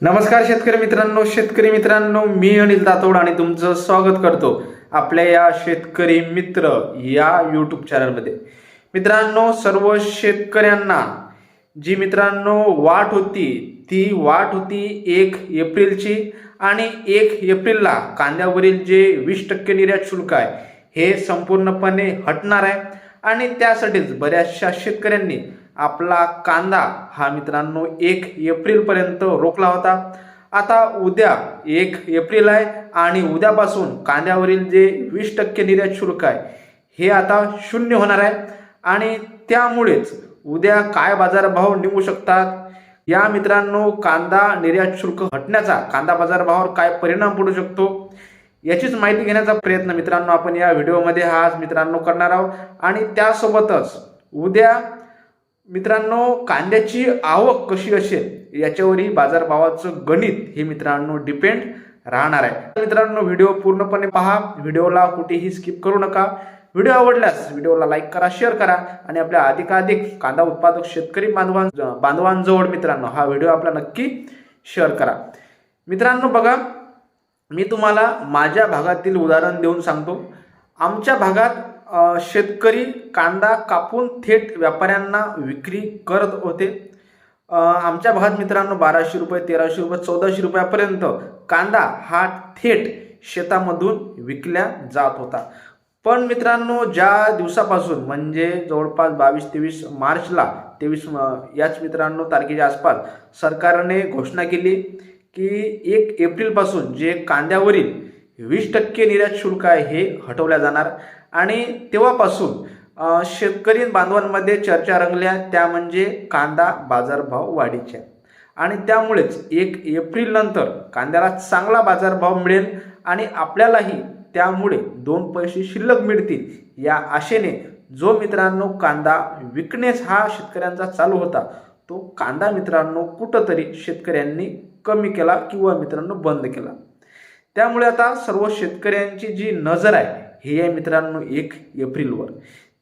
नमस्कार शेतकरी मित्रांनो शेतकरी मित्रांनो मी अनिल दातोड आणि तुमचं स्वागत करतो आपल्या या शेतकरी मित्र या यूट्यूब चॅनलमध्ये मित्रांनो सर्व शेतकऱ्यांना जी मित्रांनो वाट होती ती वाट होती एक एप्रिलची आणि एक एप्रिलला कांद्यावरील जे वीस टक्के निर्यात शुल्क आहे हे संपूर्णपणे हटणार आहे. आणि त्यासाठीच बऱ्याचशा शेतकऱ्यांनी आपला कांदा हा मित्रांनो एक एप्रिलपर्यंत रोखला होता. आता उद्या एक एप्रिल आहे आणि उद्यापासून कांद्यावरील जे वीस टक्के निर्यात शुल्क आहे हे आता शून्य होणार आहे. आणि त्यामुळेच उद्या काय बाजारभाव निघू शकतात? या मित्रांनो कांदा निर्यात शुल्क हटण्याचा कांदा बाजारभावावर काय परिणाम पडू शकतो? याचीच माहिती घेण्याचा प्रयत्न मित्रांनो आपण या व्हिडिओमध्ये हा आज मित्रांनो करणार आहोत. आणि त्यासोबतच उद्या मित्रांनो कांद्याची आवक कशी असेल याच्यावरही बाजारभावाचं गणित हे मित्रांनो डिपेंड राहणार आहे. मित्रांनो व्हिडिओ पूर्णपणे पहा. व्हिडिओला कुठेही स्किप करू नका. व्हिडिओ आवडल्यास व्हिडिओला लाईक करा शेअर करा आणि आपल्या अधिकाधिक कांदा उत्पादक शेतकरी बांधवां बांधवांजवळ मित्रांनो हा व्हिडिओ आपला नक्की शेअर करा. मित्रांनो बघा मी तुम्हाला माझ्या भागातील उदाहरण देऊन सांगतो. आमच्या भागात शेतकरी कांदा कापून थेट व्यापाऱ्यांना विक्री करत होते. आमच्या भागात मित्रांनो बाराशे रुपये तेराशे रुपये चौदाशे रुपयापर्यंत कांदा हा थेट शेतामधून विकल्या जात होता. पण मित्रांनो ज्या दिवसापासून म्हणजे जवळपास बावीस तेवीस मार्चला तेवीस याच मित्रांनो तारखेच्या आसपास सरकारने घोषणा केली की एक एप्रिलपासून जे कांद्यावरील वीस टक्के निर्यात शुल्क आहे हे हटवल्या जाणार. आणि तेव्हापासून शेतकरी बांधवांमध्ये चर्चा रंगल्या त्या म्हणजे कांदा बाजारभाव वाढीच्या. आणि त्यामुळेच एक एप्रिल नंतर कांद्याला चांगला बाजारभाव मिळेल आणि आपल्यालाही त्यामुळे दोन पैसे शिल्लक मिळतील या आशेने जो मित्रांनो कांदा विकणेच हा शेतकऱ्यांचा चालू होता तो कांदा मित्रांनो कुठंतरी शेतकऱ्यांनी कमी केला किंवा मित्रांनो बंद केला. त्यामुळे आता सर्व शेतकऱ्यांची जी नजर आहे हे आहे मित्रांनो एक एप्रिलवर.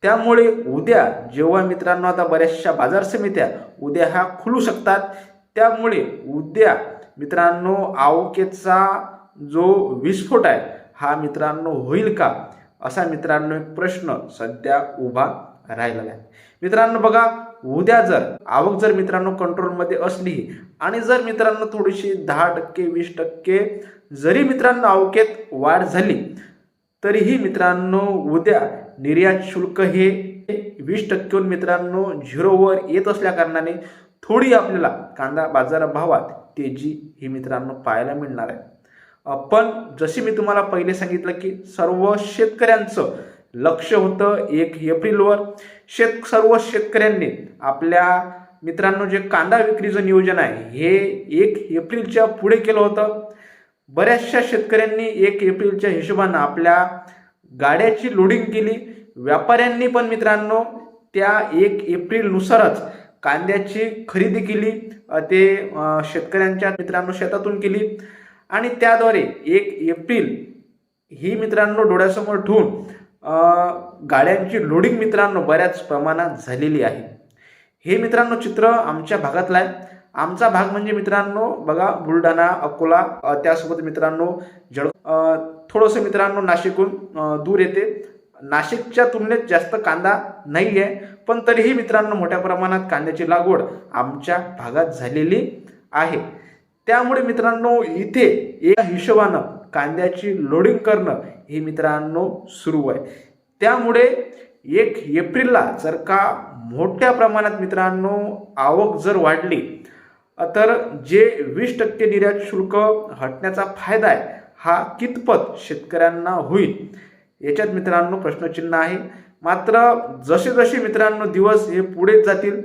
त्यामुळे उद्या जेव्हा मित्रांनो आता बऱ्याचशा बाजार समित्या उद्या ह्या खुलू शकतात त्यामुळे उद्या मित्रांनो आवकेचा जो विस्फोट आहे हा मित्रांनो होईल का? असा मित्रांनो एक प्रश्न सध्या उभा राहिलेला आहे. मित्रांनो बघा उद्या जर आवक जर मित्रांनो कंट्रोलमध्ये असली आणि जर मित्रांनो थोडीशी दहा टक्के वीस टक्के जरी मित्रांनो आवकेत वाढ झाली तरीही मित्रांनो उद्या निर्यात शुल्क हे वीस टक्केहून मित्रांनो झिरोवर येत असल्या कारणाने थोडी आपल्याला कांदा बाजारभावात तेजी ही मित्रांनो पाहायला मिळणार आहे. पण जशी मी तुम्हाला पहिले सांगितलं की सर्व शेतकऱ्यांचं लक्ष होतं एक एप्रिलवर शेत सर्व शेतकऱ्यांनी आपल्या मित्रांनो जे कांदा विक्रीचं नियोजन आहे हे एक एप्रिलच्या पुढे केलं होतं. बऱ्याचशा शेतकऱ्यांनी एक एप्रिलच्या हिशोबानं आपल्या गाड्याची लोडिंग केली. व्यापाऱ्यांनी पण मित्रांनो त्या एक एप्रिलनुसारच कांद्याची खरेदी केली. ते शेतकऱ्यांच्या मित्रांनो शेतातून केली. आणि त्याद्वारे एक एप्रिल ही मित्रांनो डोळ्यासमोर ठेवून गाड्यांची लोडिंग मित्रांनो बऱ्याच प्रमाणात झालेली आहे. हे मित्रांनो चित्र आमच्या भागातलं आहे. आमचा भाग म्हणजे मित्रांनो बघा बुलढाणा अकोला त्यासोबत मित्रांनो जळ थोडंसं मित्रांनो नाशिकहून दूर येते. नाशिकच्या तुलनेत जास्त कांदा नाही आहे पण तरीही मित्रांनो मोठ्या प्रमाणात कांद्याची लागवड आमच्या भागात झालेली आहे. त्यामुळे मित्रांनो इथे एका हिशोबानं कांद्याची लोडिंग करणं हे मित्रांनो सुरू आहे. त्यामुळे एक एप्रिलला जर का मोठ्या प्रमाणात मित्रांनो आवक जर वाढली तर जे वीस टक्के निर्यात शुल्क हटण्याचा फायदा आहे हा कितपत शेतकऱ्यांना होईल? याच्यात मित्रांनो प्रश्नचिन्ह आहे. मात्र जसे जसे मित्रांनो दिवस हे पुढे जातील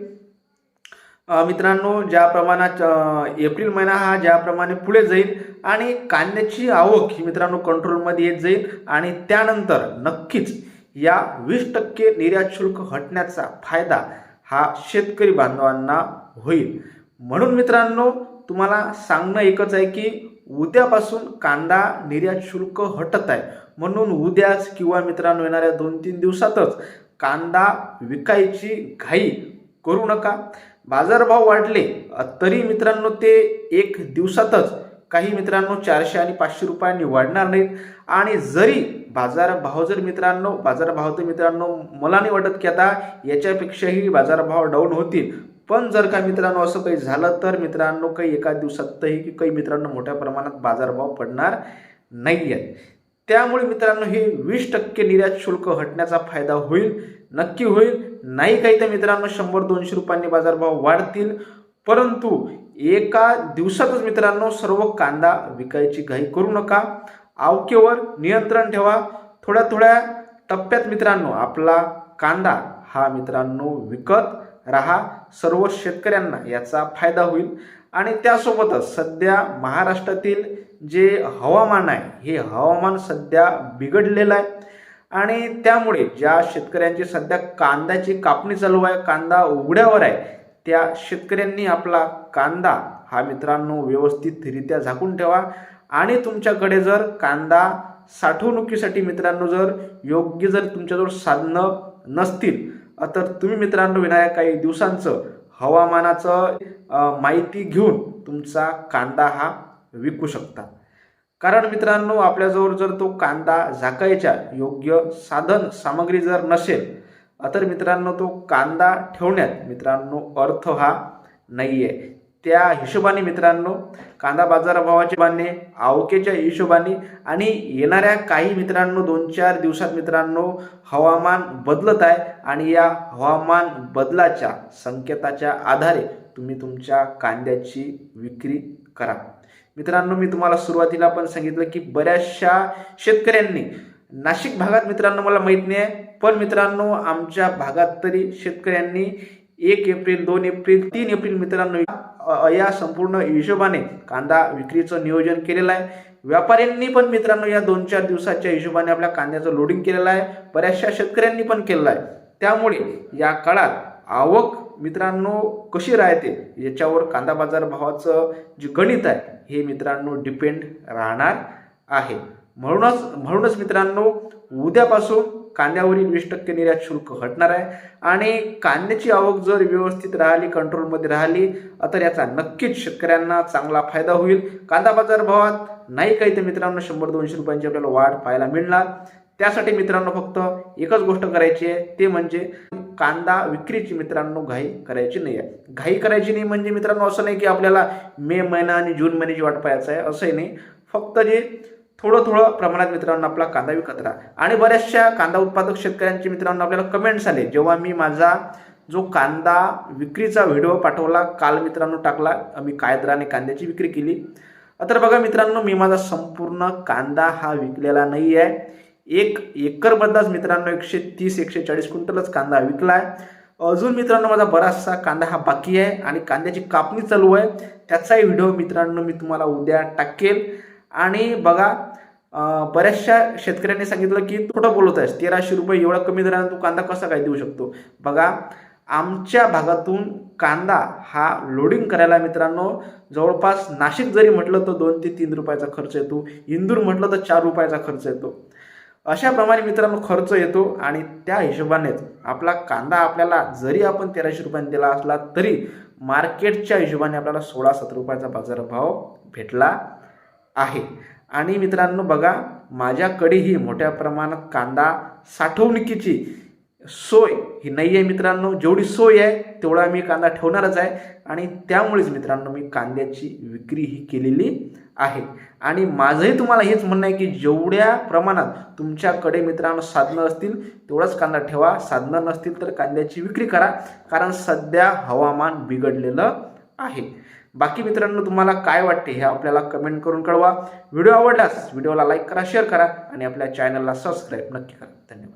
मित्रांनो ज्या प्रमाणात एप्रिल महिना हा ज्याप्रमाणे पुढे जाईल आणि कांद्याची आवक ही मित्रांनो कंट्रोलमध्ये येत जाईल आणि त्यानंतर नक्कीच या वीस टक्के निर्यात शुल्क हटण्याचा फायदा हा शेतकरी बांधवांना होईल. म्हणून मित्रांनो तुम्हाला सांगणं एकच आहे की उद्यापासून कांदा निर्यात शुल्क हटत आहे. म्हणून उद्याच किंवा मित्रांनो येणाऱ्या दोन तीन दिवसातच कांदा विकायची घाई करू नका. बाजारभाव वाढले तरी मित्रांनो ते एक दिवसातच काही मित्रांनो चारशे आणि पाचशे रुपयांनी वाढणार नाहीत. आणि जरी बाजारभाव जर मित्रांनो बाजारभाव तर मित्रांनो मला नाही वाटत की आता याच्यापेक्षाही बाजारभाव डाऊन होतील. पण जर का मित्रांनो असं काही झालं तर मित्रांनो काही एका दिवसातही की काही मित्रांनो मोठ्या प्रमाणात बाजारभाव पडणार नाही आहेत त्यामुळे मित्रांनो हे वीस टक्के निर्यात शुल्क हटण्याचा फायदा होईल नक्की होईल. नाही काही तर मित्रांनो शंभर दोनशे रुपयांनी बाजारभाव वाढतील. परंतु एका दिवसातच मित्रांनो सर्व कांदा विकायची घाई करू नका. आवकेवर नियंत्रण ठेवा. थोड्या थोड्या टप्प्यात मित्रांनो आपला कांदा हा मित्रांनो विकत राहा सर्व शेतकऱ्यांना याचा फायदा होईल. आणि त्यासोबतच सध्या महाराष्ट्रातील जे हवामान आहे हे हवामान सध्या बिघडलेलं आहे. आणि त्यामुळे ज्या शेतकऱ्यांची सध्या कांद्याची कापणी चालू आहे कांदा उघड्यावर आहे त्या शेतकऱ्यांनी आपला कांदा हा मित्रांनो व्यवस्थितरित्या झाकून ठेवा. आणि तुमच्याकडे जर कांदा साठवणुकीसाठी मित्रांनो जर योग्य जर तुमच्याजवळ साधनं नसतील तर तुम्ही मित्रांनो विनायक काही दिवसांचं हवामानाचं माहिती घेऊन तुमचा कांदा हा विकू शकता. कारण मित्रांनो आपल्याजवळ जर तो कांदा झाकायच्या योग्य साधन सामग्री जर नसेल तर मित्रांनो तो कांदा ठेवण्यात मित्रांनो अर्थ हा नाही आहे त्या हिशोबाने मित्रांनो कांदा बाजारभावाचे बांधणे आवकेच्या हिशोबाने आणि येणाऱ्या काही मित्रांनो दोन चार दिवसात मित्रांनो हवामान बदलत आहे आणि या हवामान बदलाच्या संकेताच्या आधारे तुम्ही तुमच्या कांद्याची विक्री करा. मित्रांनो मी तुम्हाला सुरुवातीला पण सांगितलं की बऱ्याचशा शेतकऱ्यांनी नाशिक भागात मित्रांनो मला माहीत नाही आहे पण मित्रांनो आमच्या भागात तरी शेतकऱ्यांनी एक एप्रिल दोन एप्रिल तीन एप्रिल मित्रांनो या संपूर्ण हिशोबाने कांदा विक्रीचं नियोजन केलेलं आहे. व्यापाऱ्यांनी पण मित्रांनो या दोन चार दिवसाच्या हिशोबाने आपल्या कांद्याचं लोडिंग केलेलं आहे. बऱ्याचशा शेतकऱ्यांनी पण केलेलं आहे. त्यामुळे या काळात आवक मित्रांनो कशी राहते याच्यावर कांदा बाजार भावाचं जे गणित आहे हे मित्रांनो डिपेंड राहणार आहे. म्हणूनच म्हणूनच मित्रांनो उद्यापासून कांद्यावरील वीस टक्के निर्यात शुल्क हटणार आहे. आणि कांद्याची आवक जर व्यवस्थित राहिली कंट्रोलमध्ये राहिली तर याचा नक्कीच शेतकऱ्यांना चांगला फायदा होईल. कांदा बाजार भावात नाही काही तर मित्रांनो शंभर दोनशे रुपयांची आपल्याला वाढ पाहायला मिळणार. त्यासाठी मित्रांनो फक्त एकच गोष्ट करायची आहे ते म्हणजे कांदा विक्रीची मित्रांनो घाई करायची नाही आहे. घाई करायची नाही म्हणजे मित्रांनो असं नाही की आपल्याला मे महिना आणि जून महिन्याची वाट पाहायचं आहे असंही नाही. फक्त जे थोडं थोडं प्रमाणात मित्रांनो आपला कांदा विकत राहा. आणि बऱ्याचशा कांदा उत्पादक शेतकऱ्यांचे मित्रांनो आपल्याला कमेंट्स आले. जेव्हा मी माझा जो कांदा विक्रीचा व्हिडिओ पाठवला काल मित्रांनो टाकला मी काय दराने कांद्याची विक्री केली. तर बघा मित्रांनो मी माझा संपूर्ण कांदा हा विकलेला नाही आहे एक एकरबद्दलच मित्रांनो एकशे तीस एकशे चाळीस क्विंटलच कांदा विकला आहे अजून मित्रांनो माझा बराचसा कांदा हा बाकी आहे आणि कांद्याची कापणी चालू आहे. त्याचाही व्हिडिओ मित्रांनो मी तुम्हाला उद्या टाकेल. आणि बघा बऱ्याचशा शेतकऱ्यांनी सांगितलं की तू कुठं बोलत आहेस? तेराशे रुपये एवढा कमी दराने तू कांदा कसा काय देऊ शकतो? बघा आमच्या भागातून कांदा हा लोडिंग करायला मित्रांनो जवळपास नाशिक जरी म्हटलं तर दोन ते तीन रुपयाचा खर्च येतो. इंदूर म्हटलं तर चार रुपयाचा खर्च येतो. अशाप्रमाणे मित्रांनो खर्च येतो आणि त्या हिशोबानेच आपला कांदा आपल्याला जरी आपण तेराशे रुपयांनी दिला असला तरी मार्केटच्या हिशोबाने आपल्याला सोळा सतरा रुपयाचा बाजारभाव भेटला आहे. आणि मित्रांनो बघा माझ्याकडेही मोठ्या प्रमाणात कांदा साठवणुकीची सोय ही नाही आहे मित्रांनो. जेवढी सोय आहे तेवढा मी कांदा ठेवणारच आहे. आणि त्यामुळेच मित्रांनो मी कांद्याची विक्री ही केलेली आहे. आणि माझंही तुम्हाला हेच म्हणणं आहे की जेवढ्या प्रमाणात तुमच्याकडे मित्रांनो साधनं असतील तेवढाच कांदा ठेवा. साधनं नसतील तर कांद्याची विक्री करा. कारण सध्या हवामान बिघडलेलं आहे. बाकी मित्रांनो तुम्हाला काय वाटते हे आपल्याला कमेंट करून कळवा. व्हिडिओ आवडल्यास व्हिडिओला लाईक करा शेअर करा आणि आपल्या चॅनलला सबस्क्राईब नक्की करा. धन्यवाद.